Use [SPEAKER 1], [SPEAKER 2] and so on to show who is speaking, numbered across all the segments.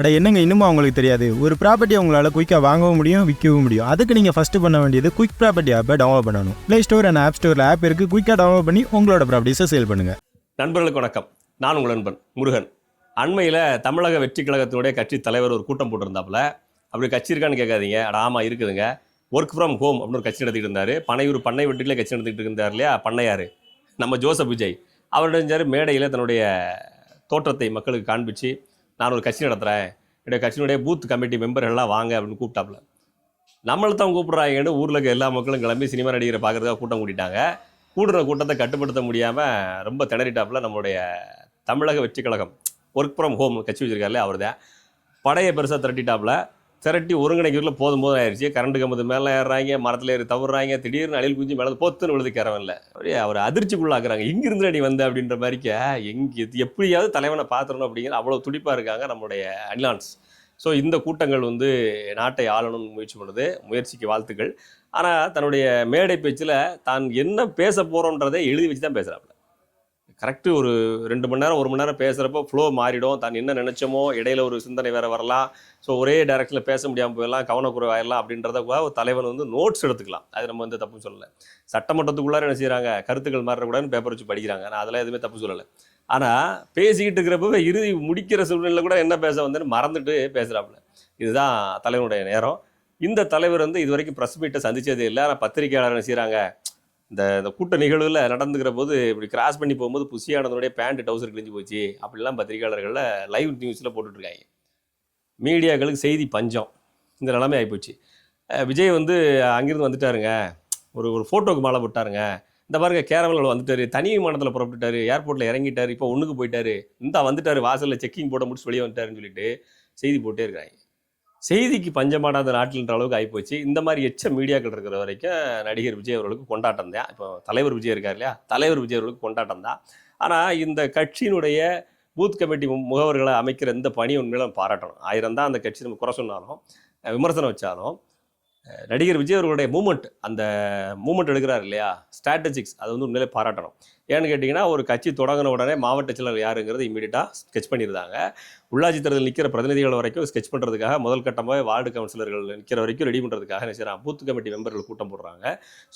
[SPEAKER 1] அட என்னங்க இன்னுமா அவங்களுக்கு தெரியாது? ஒரு ப்ராப்பர்ட்டி உங்களால் குயிக்காக வாங்கவும் முடியும் விற்கவும் முடியும். அதுக்கு நீங்கள் ஃபஸ்ட்டு பண்ண வேண்டியது குயிக் ப்ராப்பர்ட்டி ஆப்பை டவுன்லோட் பண்ணணும். ப்ளே ஸ்டோர் அண்ட் ஆப் ஸ்டோரில் ஆப் இருக்குது குயிக்காக டவுன்லோட் பண்ணி உங்களோட ப்ராப்பர்ட்டிஸை சேல் பண்ணுங்கள்
[SPEAKER 2] நண்பர்களுக்கு வணக்கம். நான் உங்கள் நண்பன் முருகன். அண்மையில் தமிழக வெற்றி கழகத்தினுடைய கட்சி தலைவர் ஒரு கூட்டம் போட்டிருந்தாப்புல. அப்படி கட்சி இருக்கான்னு கேட்காதீங்க. அட ஆமாம் இருக்குதுங்க. ஒர்க் ஃப்ரம் ஹோம் அப்படின்னு ஒரு கட்சி நடத்திட்டு இருந்தார். பனையூர் பண்ணை வெட்டிலே கட்சி நடத்திட்டு இருந்தார் இல்லையா? பண்ணையார் நம்ம ஜோசப் விஜய். அவர் மேடையில் தன்னுடைய தோற்றத்தை மக்களுக்கு காண்பிச்சு நான் ஒரு கட்சி நடத்துகிறேன் என்னுடைய கட்சியினுடைய பூத் கமிட்டி மெம்பர்கள்லாம் வாங்க அப்படின்னு கூப்பிட்டாப்புல. நம்மளை தான் கூப்பிட்றாங்கன்னு ஊரில் இருக்க எல்லா மக்களும் கிளம்பி சினிமா நடிகரை பார்க்குறதுக்காக கூட்டம் கூட்டிட்டாங்க. கூடுற கூட்டத்தை கட்டுப்படுத்த முடியாமல் ரொம்ப திணறிட்டாப்புல நம்மளுடைய தமிழக வெற்றி கழகம். ஒர்க் ஃப்ரம் ஹோம் கட்சி வச்சுருக்காருல்ல அவர் தான் படையை பெருசாக திரட்டிட்டாப்புல. திரட்டி ஒருங்கிணைக்கிறதுல போதும் போதும் ஆயிடுச்சு. கரண்ட் கம்பத்து மேலே ஏறுறாங்க மரத்தில் ஏறி தவறுறாங்க திடீர்னு அழில் குஞ்சு மேலே பொத்துன்னு விழுது கிரவன்ல. அப்படியே அவர் அதிர்ச்சிக்குள்ளாக்குறாங்க. இங்கிருந்து அடி வந்த அப்படின்ற மாதிரிக்க எங்கே எப்படியாவது தலைவனை பார்த்துடணும் அப்படிங்கிற அவ்வளோ துடிப்பாக இருக்காங்க நம்மளுடைய அனிலான்ஸ் ஸோ இந்த கூட்டங்கள் வந்து நாட்டை ஆளணும்னு முயற்சி பண்ணுது. முயற்சிக்கு வாழ்த்துக்கள். ஆனால் தன்னுடைய மேடை பேச்சில் தான் என்ன பேச போகிறோன்றதை எழுதி வச்சு தான் பேசுகிறாப்புல கரெக்டு ஒரு ரெண்டு மணி நேரம் ஒரு மணி நேரம் பேசுகிறப்போ ஃப்ளோ மாறிடும். தான் என்ன நினச்சோமோ இடையில ஒரு சிந்தனை வேறு வரலாம். ஸோ ஒரே டைரக்ஷனில் பேச முடியாமல் போயிடலாம் கவனக்குறைவாயிடலாம் அப்படின்றத கூட ஒரு தலைவன் வந்து நோட்ஸ் எடுத்துக்கலாம். அது நம்ம வந்து தப்பு சொல்லலை. சட்டமன்றத்துக்குள்ளார என்ன செய்கிறாங்க கருத்துக்கள் மாறக்கூடாதுன்னு பேப்பர் வச்சு படிக்கிறாங்க. நான் அதெல்லாம் எதுவுமே தப்பு சொல்லலை. ஆனால் பேசிக்கிட்டு இருக்கிறப்ப இறுதி முடிக்கிற சூழ்நிலையில் கூட என்ன பேச வந்தேன்னு மறந்துட்டு பேசுகிறாப்புல இதுதான் தலைவனுடைய நேரம். இந்த தலைவர் வந்து இது வரைக்கும் ப்ரெஸ் மீட்டை சந்தித்ததே இல்லை. ஆனால் பத்திரிகையாளர் என்ன செய்கிறாங்க இந்த இந்த கூட்ட நிகழ்வில் நடந்துக்கிற போது இப்படி கிராஸ் பண்ணி போகும்போது புசியானதனுடைய பேண்ட் டவுசர் கிழிஞ்சு போச்சு. அப்படிலாம் பத்திரிகையாளர்களில் லைவ் நியூஸில் போட்டுட்ருக்காங்க. மீடியாக்களுக்கு செய்தி பஞ்சம். இந்த நிலைமை ஆகிப்போச்சு விஜய் வந்து அங்கேருந்து வந்துட்டாருங்க. ஒரு ஒரு ஃபோட்டோக்கு மாலை போட்டாருங்க. இந்த பாருங்க கேரளாவில் வந்துட்டார். தனி விமானத்தில் புறப்பட்டுட்டார். ஏர்போர்ட்டில் இறங்கிட்டார். இப்போ ஒன்றுக்கு போயிட்டார். இந்த வந்துட்டார். வாசலில் செக்கிங் போட முடிச்சு வெளியே வந்துட்டாருன்னு சொல்லிட்டு செய்தி போட்டே இருக்கிறாங்க. செய்திக்கு பஞ்சமாடாத நாட்டில்ன்ற அளவுக்கு ஆகிப்போச்சு இந்த மாதிரி எச்ச மீடியாக்கள் இருக்கிற வரைக்கும் நடிகர் விஜய் அவர்களுக்கு கொண்டாட்டம் தான். இப்போ தலைவர் விஜய் இருக்கார் இல்லையா? தலைவர் விஜய் அவர்களுக்கு கொண்டாட்டம் தான். ஆனால் இந்த கட்சியினுடைய பூத் கமிட்டி முகவர்களை அமைக்கிற இந்த பணி உண்மையில பாராட்டணும். ஆயிரம் தான் அந்த கட்சி நம்ம குறை சொன்னாலும் விமர்சனம் வச்சாலும் நடிகர் விஜய் அவர்களுடைய மூமெண்ட் அந்த மூமெண்ட் எடுக்கிறார் இல்லையா? ஸ்ட்ராட்டஜிக்ஸ் அது வந்து உண்மையிலே பாராட்டணும். ஏன்னு கேட்டிங்கன்னா ஒரு கட்சி தொடங்கின உடனே மாவட்ட செயலர் யாருங்கிறது இமீடியட்டாக ஸ்கெச் பண்ணியிருந்தாங்க. உள்ளாட்சி தேர்தல் நிற்கிற பிரதிநிதிகள் வரைக்கும் ஸ்கெச் பண்ணுறதுக்காக முதல் கட்டமாக வார்டு கவுன்சிலர்கள் நிற்கிற வரைக்கும் ரெடி பண்ணுறதுக்காக என்ன செய்கிறாங்க பூத் கமிட்டி மெம்பர்கள் கூட்டம் போடுறாங்க.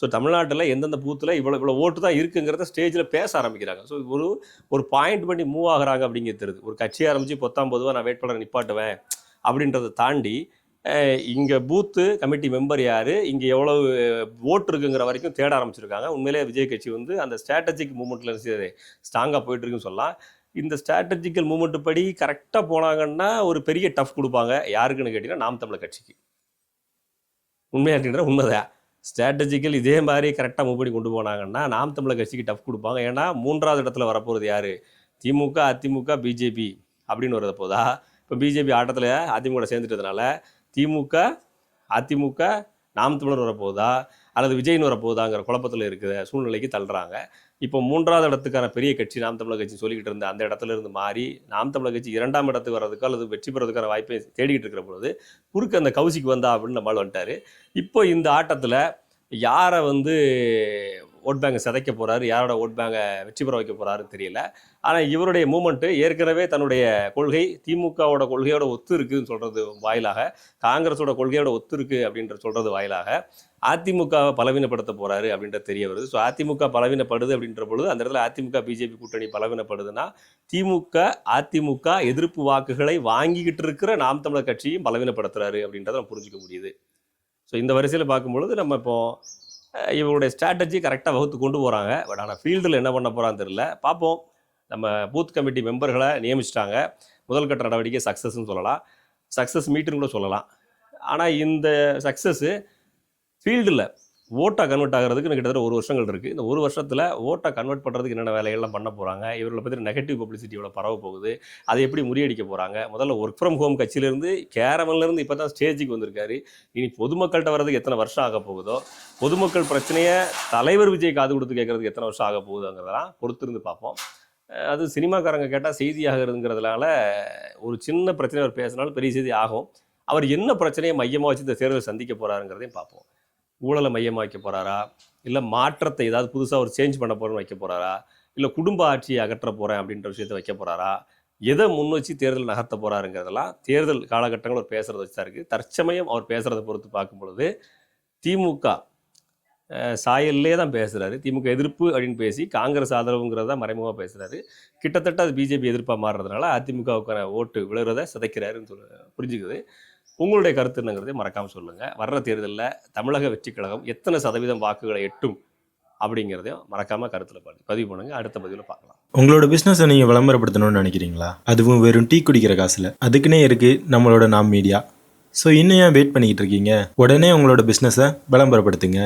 [SPEAKER 2] ஸோ தமிழ்நாட்டில் எந்தெந்த பூத்தில் இவ்வளோ இவ்வளோ ஓட்டு தான் இருக்குங்கிறத ஸ்டேஜில் பேச ஆரம்பிக்கிறாங்க. ஸோ ஒரு ஒரு பாயிண்ட் பண்ணி மூவ் ஆகுறாங்க அப்படிங்கிறது. ஒரு கட்சி ஆரம்பித்து பொத்தாம் பொதுவாக நான் வேட்பாளர் நிப்பாட்டுவேன் அப்படின்றத தாண்டி இங்கே பூத்து கமிட்டி மெம்பர் யார்? இங்கே எவ்வளோ ஓட்டு இருக்குங்கிற வரைக்கும் தேட ஆரம்பிச்சிருக்காங்க. உண்மையிலே விஜய் கட்சி வந்து அந்த ஸ்ட்ராட்டஜிக் மூமெண்ட்டில் ஸ்ட்ராங்காக போயிட்டுருக்குன்னு சொல்லலாம். இந்த ஸ்ட்ராட்டஜிக்கல் மூமெண்ட் படி கரெக்டாக போனாங்கன்னா ஒரு பெரிய டஃப் கொடுப்பாங்க. யாருக்குன்னு கேட்டிங்கன்னா நாம் தமிழர் கட்சிக்கு. உண்மையாட்டின்ற உண்மைதான். ஸ்ட்ராட்டஜிக்கல் இதே மாதிரி கரெக்டாக மூவ் பண்ணி கொண்டு போனாங்கன்னா நாம் தமிழர் கட்சிக்கு டஃப் கொடுப்பாங்க. ஏன்னா மூன்றாவது இடத்துல வரப்போகிறது யார்? திமுக அதிமுக பிஜேபி அப்படின்னு வரத போதா. இப்போ பிஜேபி ஆட்டத்தில் அதிமுக சேர்ந்துட்டதுனால திமுக அதிமுக நாம் தமிழர் வரப்போகுதா? அல்லது விஜய்னு வரப்போகுதாங்கிற குழப்பத்தில் இருக்கிற சூழ்நிலைக்கு தள்ளுறாங்க. இப்போ மூன்றாவது இடத்துக்கான பெரிய கட்சி நாம் தமிழர் கட்சி சொல்லிக்கிட்டு இருந்த அந்த இடத்துல இருந்து மாறி நாம் தமிழர் கட்சி இரண்டாம் இடத்துக்கு வர்றதுக்கோ அல்லது வெற்றி பெறதுக்கான வாய்ப்பை தேடிக்கிட்டு இருக்கிற பொழுது குறுக்க அந்த கவுசிக்கு வந்தா அப்படின்னு நம்மளால் வந்துட்டார். இப்போ இந்த ஆட்டத்தில் யாரை வந்து ஓட் பேங்கை சிதைக்க போகிறாரு யாரோட ஓட் பேங்கை வெற்றி பெற வைக்க போறாருன்னு தெரியல. ஆனால் இவருடைய மூமெண்ட்டு ஏற்கனவே தன்னுடைய கொள்கை திமுகவோட கொள்கையோட ஒத்து இருக்குன்னு சொல்கிறது வாயிலாக காங்கிரஸோட கொள்கையோட ஒத்து இருக்கு அப்படின்ற சொல்கிறது வாயிலாக அதிமுகவை பலவீனப்படுத்த போகிறாரு அப்படின்றது தெரிய வருது. ஸோ அதிமுக பலவீனப்படுது அப்படின்ற பொழுது அந்த இடத்துல அதிமுக பிஜேபி கூட்டணி பலவீனப்படுதுன்னா திமுக அதிமுக எதிர்ப்பு வாக்குகளை வாங்கிக்கிட்டு இருக்கிற நாம் தமிழர் கட்சியும் பலவீனப்படுத்துறாரு அப்படின்றத நம்ம புரிஞ்சுக்க முடியுது. ஸோ இந்த வரிசையில் பார்க்கும்பொழுது நம்ம இப்போ இவருடைய இவங்களுடைய ஸ்ட்ராட்டஜி கரெக்டாக வகுத்து கொண்டு போகிறாங்க பட் ஆனால் ஃபீல்டில் என்ன பண்ண போகிறான்னு தெரியல. பார்ப்போம். நம்ம பூத் கமிட்டி மெம்பர்களை நியமிச்சிட்டாங்க. முதல் கட்ட நடவடிக்கை சக்ஸஸ்ன்னு சொல்லலாம். சக்ஸஸ் மீட்டுன்னு கூட சொல்லலாம். ஆனால் இந்த சக்ஸஸ்ஸு ஃபீல்டில் ஓட்டாக கன்வெர்ட் ஆகிறதுக்கு கிட்டத்தட்ட ஒரு வருஷங்கள் இருக்குது இந்த ஒரு வருஷத்தில் ஓட்டை கன்வெர்ட் பண்ணுறதுக்கு என்னென்ன வேலைகள்லாம் பண்ண போகிறாங்க இவர்களை பற்றி நெகட்டிவ் பப்ளிசிட்டி பரவ போகுது? அதை எப்படி முறியடிக்க போகிறாங்க முதல்ல ஒர்க் ஃப்ரம் ஹோம் கட்சியிலேருந்து கேரவன்லேருந்து இப்போ தான் ஸ்டேஜுக்கு வந்திருக்காரு. இனி பொதுமக்கள்கிட்ட வர்றதுக்கு எத்தனை வருஷம் ஆக போகுதோ? பொதுமக்கள் பிரச்சனையை தலைவர் விஜய் காது கொடுத்து கேட்குறதுக்கு எத்தனை வருஷம் ஆக போகுதுங்கிறதெல்லாம் பொறுத்திருந்து பார்ப்போம். அது சினிமாக்காரங்க கேட்டால் செய்தி ஆகிறதுங்கிறதுனால ஒரு சின்ன பிரச்சனை அவர் பேசினாலும் பெரிய செய்தி ஆகும். அவர் என்ன பிரச்சனையை மையமாக வச்சு இந்த தேர்தலை சந்திக்க போகிறாருங்கிறதையும் பார்ப்போம். ஊழலை மையமாக வைக்க போகிறாரா இல்லை மாற்றத்தை ஏதாவது புதுசாக ஒரு சேஞ்ச் பண்ண போகிறேன்னு வைக்க போகிறாரா இல்லை குடும்ப ஆட்சியை அகற்ற போகிறேன் அப்படின்ற விஷயத்தை வைக்க போகிறாரா எதை முன் வச்சு தேர்தல் நகர்த்த போகிறாருங்கிறதெல்லாம் தேர்தல் காலகட்டங்கள் அவர் பேசுறத வச்சு தான் இருக்குது தற்சமயம் அவர் பேசுறதை பொறுத்து பார்க்கும் பொழுது திமுக சாயல்லே தான் பேசுகிறாரு திமுக எதிர்ப்பு அப்படின்னு பேசி காங்கிரஸ் ஆதரவுங்கிறத மறைமுகமாக பேசுகிறாரு கிட்டத்தட்ட அது பிஜேபி எதிர்ப்பாக மாறுறதுனால அதிமுகவுக்கான ஓட்டு விழுறத சிதைக்கிறாருன்னு சொல்ல புரிஞ்சுக்குது. உங்களுடைய கருத்து என்னங்கிறதே மறக்காமல் சொல்லுங்கள் வர்ற தேர்தலில் தமிழக வெற்றிக் கழகம் எத்தனை சதவீதம் வாக்குகளை எட்டும் அப்படிங்கிறதையும் மறக்காம கருத்தில் பதிவு பண்ணுங்கள் பண்ணுங்க. அடுத்த பதிவில் பார்க்கலாம்.
[SPEAKER 3] உங்களோட பிஸ்னஸை நீங்கள் விளம்பரப்படுத்தணும்னு நினைக்கிறீங்களா? அதுவும் வெறும் டீ குடிக்கிற காசில். அதுக்குன்னே இருக்குது நம்மளோட நாம் மீடியா ஸோ இன்னும் ஏன் வெயிட் பண்ணிக்கிட்டு இருக்கீங்க? உடனே உங்களோட பிஸ்னஸை விளம்பரப்படுத்துங்க.